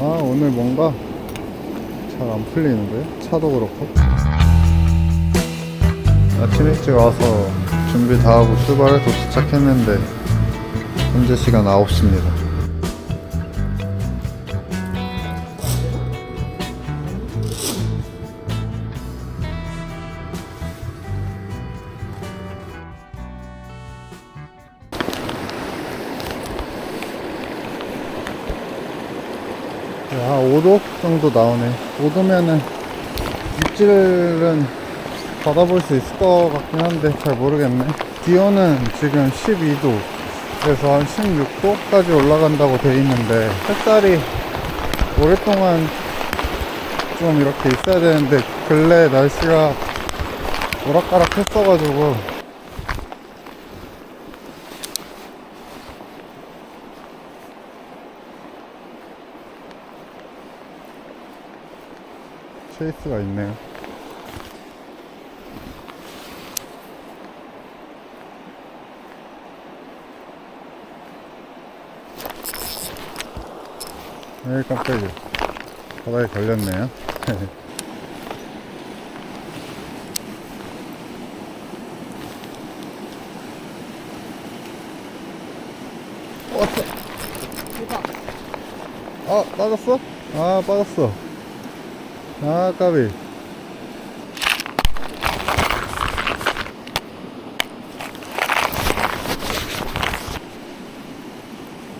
아 오늘 뭔가 잘 안 풀리는데? 차도 그렇고. 아침 일찍 와서 준비 다 하고 출발해서 도착했는데 현재 시간 9시입니다 5도 정도 나오네. 5도면은 입질은 받아볼 수 있을 것 같긴 한데 잘 모르겠네. 기온은 지금 12도. 그래서 한 16도까지 올라간다고 돼 있는데 햇살이 오랫동안 좀 이렇게 있어야 되는데 근래 날씨가 오락가락 했어가지고 체이스가 있네요. 에이 깜짝이야. 바닥에 걸렸네요. 왔어. 아 빠졌어? 아 빠졌어 아 까비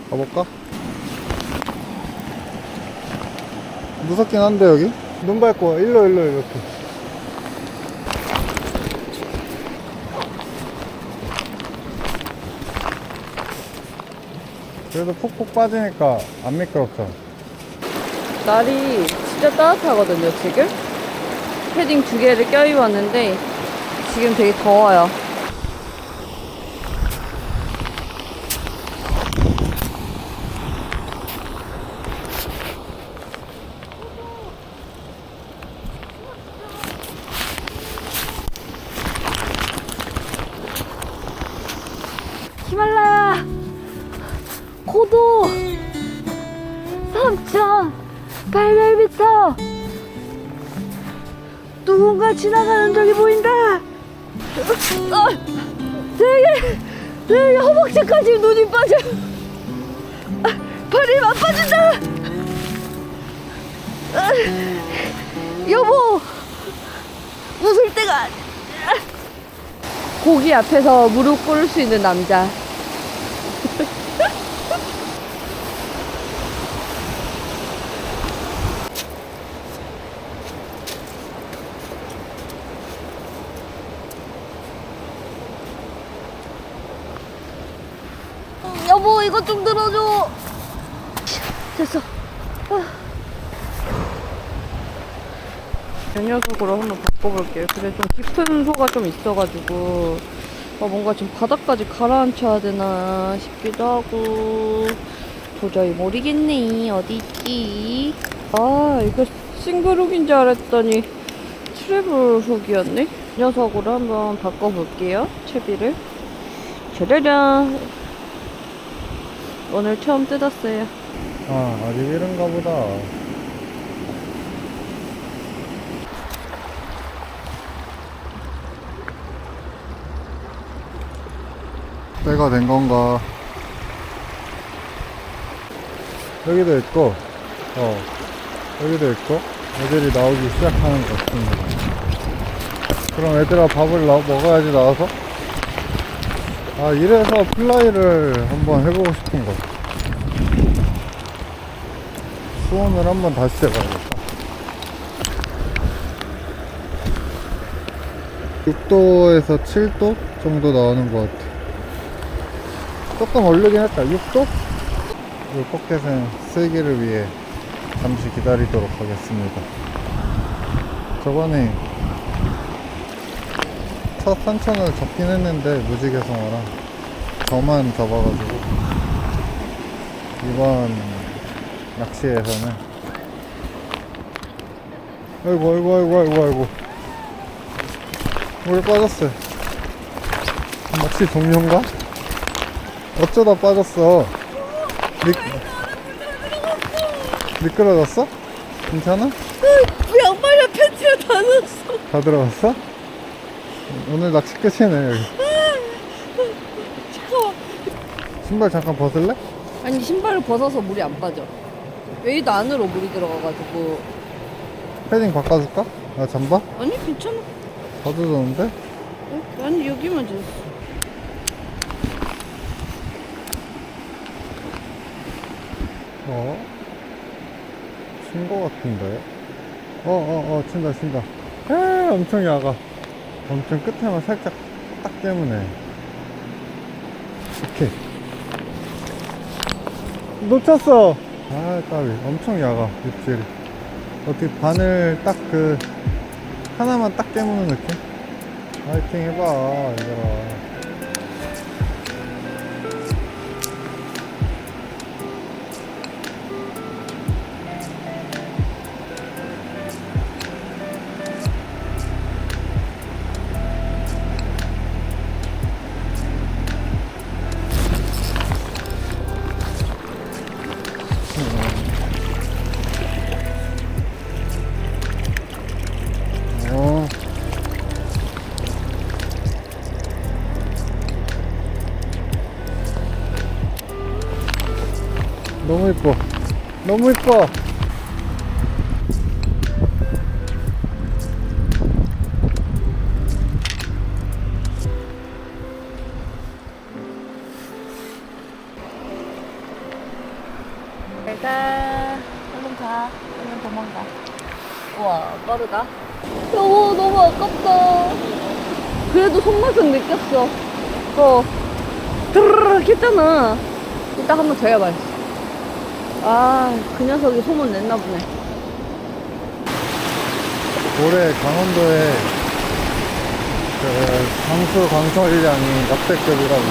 가볼까? 무섭긴 한데 여기? 눈 밟고 일로 일로 이렇게 그래도 푹푹 빠지니까 안 미끄럽죠 날이 진짜 따뜻하거든요, 지금. 패딩 두 개를 껴입었는데, 지금 되게 더워요. 지나가는 적이 보인다! 아, 되게, 되게 허벅지까지 눈이 빠져! 아, 발이 안 빠진다! 아, 여보! 웃을 때가 아니야. 고기 앞에서 무릎 꿇을 수 있는 남자. 여보 이것 좀 들어줘. 됐어. 아. 이 녀석으로 한번 바꿔볼게요. 그래 좀 깊은 소가 좀 있어가지고 아, 뭔가 좀 바닥까지 가라앉혀야 되나 싶기도 하고. 도저히 모르겠네. 어디 있지? 아 이거 싱글훅인 줄 알았더니 트래블 훅이었네? 이 녀석으로 한번 바꿔볼게요. 채비를. 짜라란 오늘 처음 뜯었어요. 아 아직 이른가 보다. 때가 된 건가? 여기도 있고 어 여기도 있고 애들이 나오기 시작하는 것 같습니다. 그럼 애들아 밥을 나, 먹어야지 나와서 아 이래서 플라이를 한번 해보고 싶은 거 수온을 한번 다시 해봐야겠다. 6도에서 7도 정도 나오는 것 같아. 조금 오르긴 했다. 6도? 이 포켓은 쓰기를 위해 잠시 기다리도록 하겠습니다. 저번에 첫 산천을 잡긴 했는데 무지개성어랑 저만 잡아가지고 이번 낚시에서는 아이고 아이고 아이고 아이고 아이고 물에 빠졌어요 낚시 동료인가? 어쩌다 빠졌어 미... 미끄러졌어? 괜찮아? 양말이랑 팬티가 다 넣었어. 다 들어갔어? 오늘 낚시 끝이네 여기 잠깐만. 신발 잠깐 벗을래? 아니 신발을 벗어서 물이 안 빠져. 웨이드 안으로 물이 들어가가지고. 패딩 바꿔줄까? 아 잠바? 아니 괜찮아. 다 젖었는데? 어? 아니 여기만 젖었어. 어? 친거 같은데? 어어 어 친다 친다 에 엄청 야가 엄청 끝에만 살짝 딱 때문에. 오케이. 놓쳤어. 아 까비 엄청 야가 입질이. 어떻게 바늘 딱 그 하나만 딱 깨무는 느낌? 화이팅 해봐 얘들아 너무 이뻐. 너무 이뻐. 내가 얼른 가. 얼른 도망가. 우와 빠르다. 여보 너무 아깝다. 그래도 손맛은 느꼈어. 어. 드르륵 했잖아. 이따 한번더 해봐야지. 아, 그 녀석이 소문 냈나 보네. 올해 강원도에 그 강수 강설량이 역대급이라고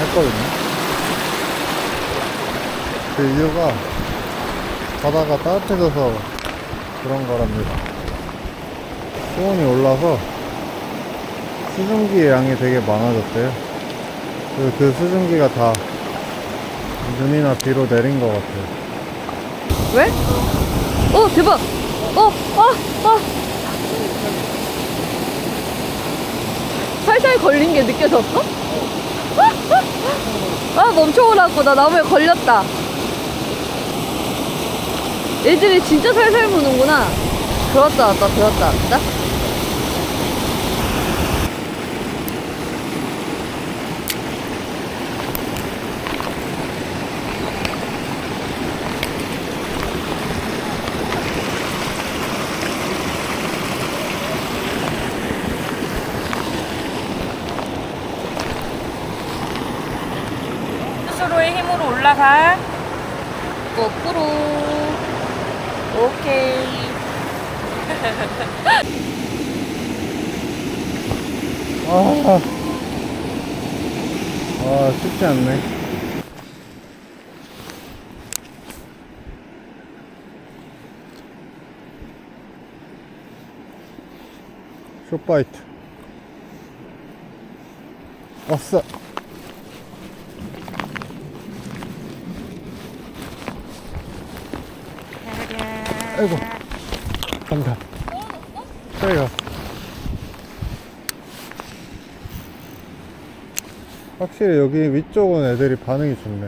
했거든요. 그 이유가 바다가 따뜻해져서 그런 거랍니다. 수온이 올라서 수증기의 양이 되게 많아졌대요. 그, 그 수증기가 다 눈이나 비로 내린 것 같아요. 왜? 어, 대박! 어, 아, 아! 살살 걸린 게 느껴졌어? 아, 멈춰오라고. 나 나무에 걸렸다. 애들이 진짜 살살 무는구나. 들었다 놨다, 들었다 놨다. 스스로의 힘으로 올라가. 거꾸로. 오케이. 아, 아 쉽지 않네. 숏바이트. 왔어. 아이고. 간다. 저기가. 확실히 여기 위쪽은 애들이 반응이 좋네.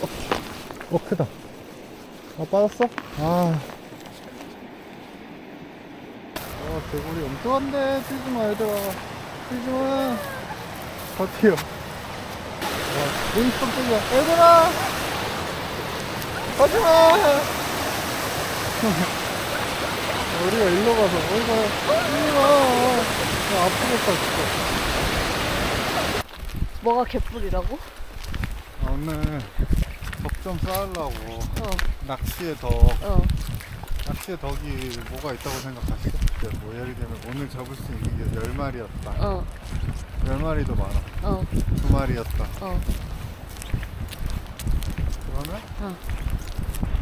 어, 어 크다. 아 빠졌어? 아. 어 개구리 엄청한데 뛰지 마 얘들아. 뛰지 마. 더 뛰어. 와, 눈썹 뛰자. 얘들아. 가지마! 우리가 일로 가서, 와. 야, 아프겠다, 진짜. 뭐가 개뿔이라고? 아, 오늘 덕좀 쌓으려고. 어, 낚시의 덕. 어. 낚시의 덕이 뭐가 있다고 생각하시죠? 뭐 예를 들면 오늘 잡을 수 있는 게 10마리였다. 어, 10마리도 많아. 어, 2마리였다. 어, 그러면? 어.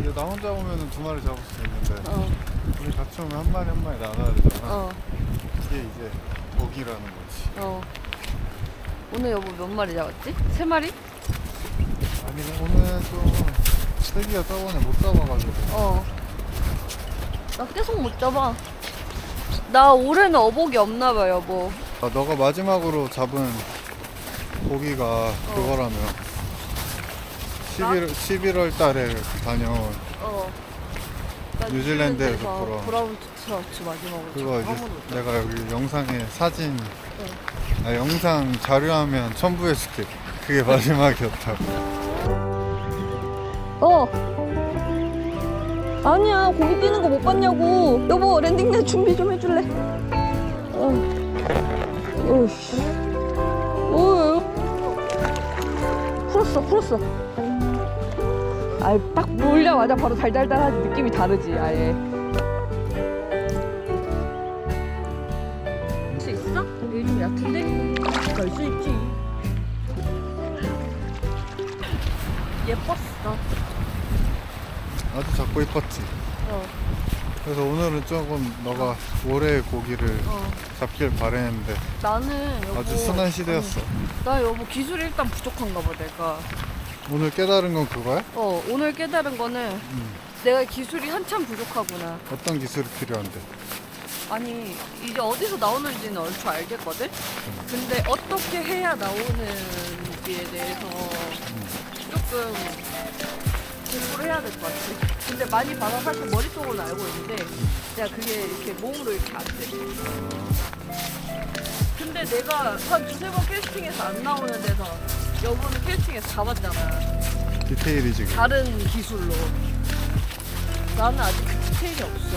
이제 나 혼자 오면은 2마리 잡을 수 있는데. 어. 우리 같이 오면 한 마리 한 마리 나눠야 되잖아. 어, 이게 이제 먹이라는 거지. 어. 오늘 여보 몇 마리 잡았지? 세 마리? 아니 오늘 좀 세기가 저번에 못 잡아가지고 어. 나 계속 못 잡아. 나 올해는 어복이 없나 봐, 여보. 아, 너가 마지막으로 잡은 고기가 그거라며 11, 11월 달에 다녀온 어. 나 뉴질랜드에서 뉴질랜드에서 돌아온. 브라운 트라우치 마지막으로 그거 이제 내가 여기 영상에 사진 아, 영상 자료화면 첨부해줄게 그게 마지막이었다고 어. 아니야, 고기 뛰는 거 못 봤냐고. 여보, 랜딩대 준비 좀 해줄래? 어. 오. 풀었어, 풀었어. 아이, 딱 몰려마자 바로 달달달하지 느낌이 다르지, 아예. 할 수 있어? 여기 좀 얕은데? 갈 수 있지. 예뻤어. 아주 잡고 이뻤지. 어. 그래서 오늘은 조금 너가 올해의 고기를 어. 잡길 바랬는데 나는 여보 아주 순한 시대였어. 나 여보 기술이 일단 부족한가 봐 내가. 오늘 깨달은 건 그거야? 어 오늘 깨달은 거는 음. 내가 기술이 한참 부족하구나. 어떤 기술이 필요한데? 아니 이제 어디서 나오는지는 얼추 알겠거든? 근데 어떻게 해야 나오는지에 대해서 조금 공부를 해야 될 것 같아. 근데 많이 봐서 사실 머릿속으로는 알고 있는데 내가 그게 이렇게 몸으로 이렇게 안 돼. 근데 내가 한 두세 번 캐스팅해서 안 나오는 데서 여보는 캐스팅해서 잡았잖아. 디테일이 지금. 다른 기술로. 나는 아직 그 디테일이 없어.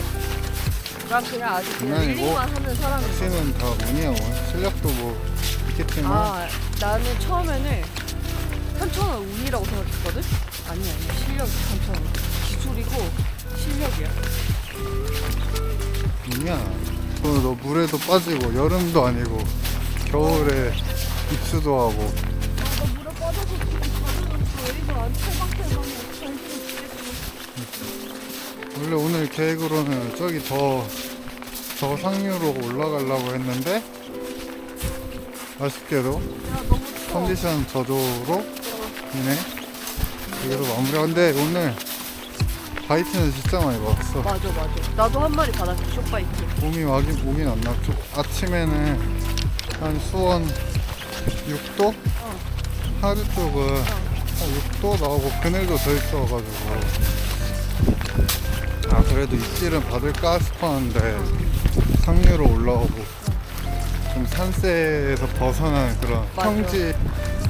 난 그냥 아직 그냥 장난이고, 릴링만 하는 사람이야 낚시는 다 운이야 운. 실력도 뭐 있겠지만 아 나는 처음에는 한천원 운이라고 생각했거든? 아니 아니 실력이 한천원 기술이고 실력이야. 오늘 너 물에도 빠지고 여름도 아니고 겨울에 입수도 하고. 나 물에 빠져서 지금 안 원래 오늘 계획으로는 저기 더, 저 상류로 올라가려고 했는데 아쉽게도 야 컨디션 저조로 인해 여기서 마무리가 근데 오늘 바이트는 진짜 많이 받았어. 맞아 맞아. 나도 한 마리 받았지 쇼파이트. 몸이 와긴 오긴 안 나죠 아침에는 한 수원 6도? 어. 하루 쪽은 한 6도 나오고 그늘도 더 있어가지고. 아 그래도 입질은 받을까 싶었는데 상류로 올라오고 좀 산세에서 벗어난 그런 맞아. 평지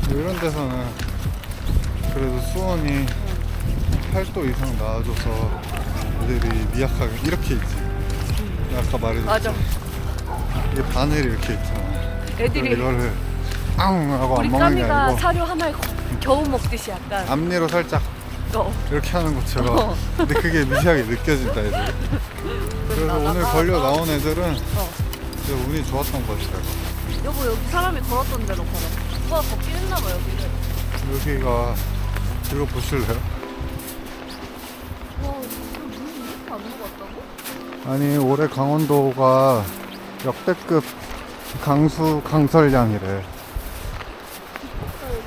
뭐 이런 데서는 그래도 수온이 8도 이상 나와줘서 애들이 미약하게 이렇게 있지. 아까 말해줬지 맞아. 이게 바늘이 이렇게 있잖아. 애들이 이거를 앙 하고 우리 안 먹는 게 까미가 아니고 사료 하나에 겨우 먹듯이 약간 앞니로 살짝 어. 이렇게 하는 것처럼. 어. 근데 그게 미세하게 느껴진다 애들 그래서 나- 오늘 나- 걸려 나- 나온 애들은 어. 진짜 운이 좋았던 것 같아요. 여보 여기 사람이 걸었던 데로 걸어. 누가 걷긴 했나 봐 여기를. 여기가 이거 보실래요? 와 이거 물이 이렇게 안 녹았다고? 아니 올해 강원도가 역대급 강수 강설량이래 아 여기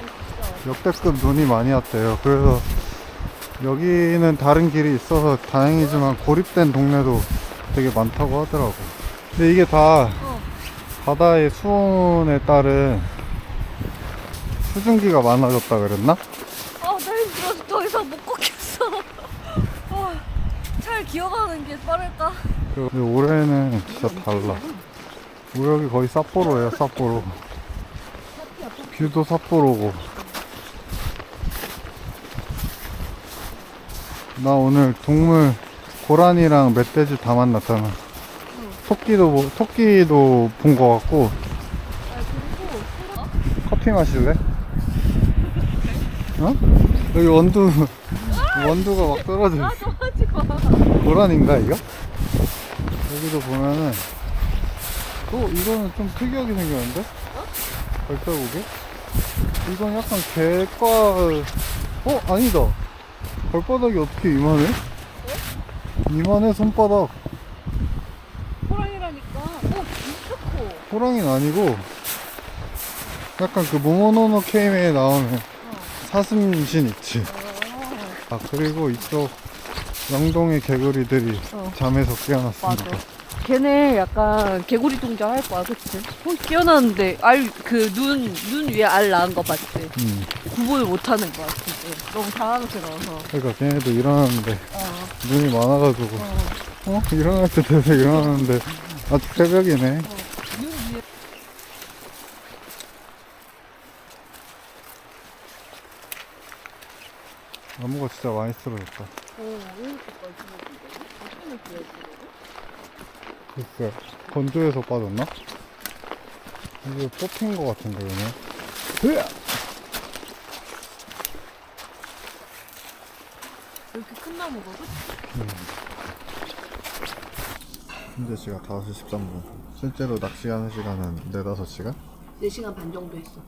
진짜 역대급 눈이 많이 왔대요 그래서 여기는 다른 길이 있어서 다행이지만 고립된 동네도 되게 많다고 하더라고 근데 이게 다 어. 바다의 수온에 따른 수증기가 많아졌다 그랬나 힘들어서 더 이상 못 걷겠어 아, 잘 기어가는 게 빠를까? 근데 올해는 진짜 달라. 우리 여기 거의 삿포로예요, 삿포로. 뷰도 삿포로고. 나 오늘 동물 고라니랑 멧돼지 다 만났잖아. 토끼도 뭐, 토끼도 본거 같고 아 그리고 커피 마실래? 어? 여기 원두 원두가 막 떨어져 있어. 하지 마 보란인가 이거? 여기도 보면은 또 이거는 좀 특이하게 생겼는데? 벌떡오게? 이건 약간 개과 어? 아니다 발바닥이 어떻게 이만해? 이만해 손바닥 호랑이라니까 오 진짜 커 호랑이는 아니고 약간 그 모모노노 케이에 나오는 어. 사슴신 있지 아 그리고 이쪽 영동의 개구리들이 어. 잠에서 맞아. 깨어났습니다. 걔네 약간 개구리 동작 할 거야, 그치? 어, 깨어났는데 알 그 눈 눈 위에 알 낳은 거 봤지? 음. 구분을 못 하는 거야, 진짜. 너무 나와서. 그러니까 걔네도 일어나는데 어, 눈이 많아가지고 어. 어 일어날 때 돼서 일어나는데 아직 새벽이네. 눈 위에. 나무가 진짜 많이 쓰러졌다. 글쎄 건조해서 빠졌나? 이게 뽑힌 것 같은데 얘네. 이렇게 큰 나무거든? 현재 시각 5시 13분. 실제로 낚시하는 시간은 4, 5시간? 4시간 반 정도 했어.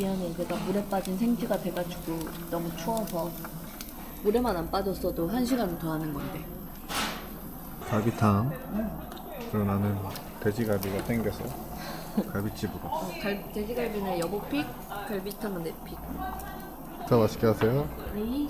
미안해. 내가 물에 빠진 생쥐가 돼가지고 너무 추워서 물에만 안 빠졌어도 1시간 더 하는 건데. 갈비탕. 그리고 나는 돼지갈비가 땡겨서 갈비집으로. 어, 갈, 돼지갈비는 여보 픽, 갈비탕은 내 픽. 자 맛있게 하세요. 네,